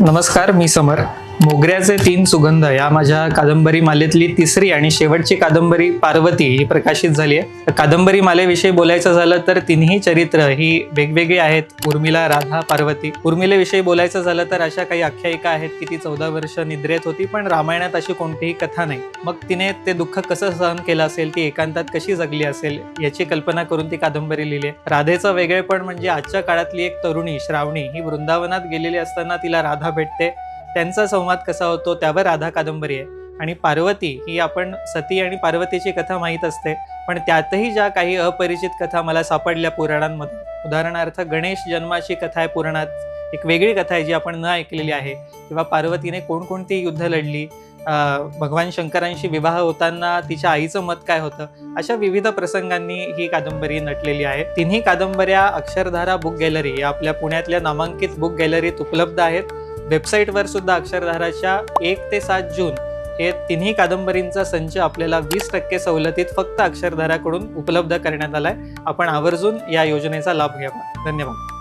नमस्कार मी समर. मोगऱ्याचे तीन सुगंध या माझ्या कादंबरी मालेतली तिसरी आणि शेवटची कादंबरी पार्वती ही प्रकाशित झाली आहे. कादंबरी मालेविषयी बोलायचं झालं तर तिन्ही चरित्र ही वेगवेगळी आहेत. उर्मिला राधा पार्वती. उर्मिलेविषयी बोलायचं झालं तर अशा काही आख्यायिका आहेत की ती चौदा वर्ष निद्रेत होती पण रामायणात अशी कोणतीही कथा नाही. मग तिने ते दुःख कसं सहन केलं असेल ती एकांतात कशी जगली असेल याची कल्पना करून ती कादंबरी लिहिली आहे. राधेचं वेगळेपण म्हणजे आजच्या काळातली एक तरुणी श्रावणी ही वृंदावनात गेलेली असताना तिला राधा भेटते. त्यांचा संवाद कसा होतो त्यावर राधा कादंबरी आहे. आणि पार्वती ही आपण सती आणि पार्वतीची कथा माहीत असते. पण त्यातही ज्या काही अपरिचित कथा मला सापडल्या पुराणांमध्ये उदाहरणार्थ गणेश जन्माची कथा आहे पुराणात. एक वेगळी कथा आहे जी आपण न ऐकलेली आहे. किंवा पार्वतीने कोणकोणती युद्ध लढली भगवान शंकरांशी विवाह होताना तिच्या आईचं मत काय होतं? अशा विविध प्रसंगांनी ही कादंबरी नटलेली आहे. तिन्ही कादंबऱ्या अक्षरधारा बुक गॅलरी या आपल्या पुण्यातल्या नामांकित बुक गॅलरीत उपलब्ध आहेत. वेबसाईटवर सुद्धा अक्षरधाराच्या एक ते सात जून हे तिन्ही कादंबरींचा संच आपल्याला वीस टक्के सवलतीत फक्त अक्षरधाराकडून उपलब्ध करण्यात आलाय. आपण आवर्जून या योजनेचा लाभ घ्यावा धन्यवाद.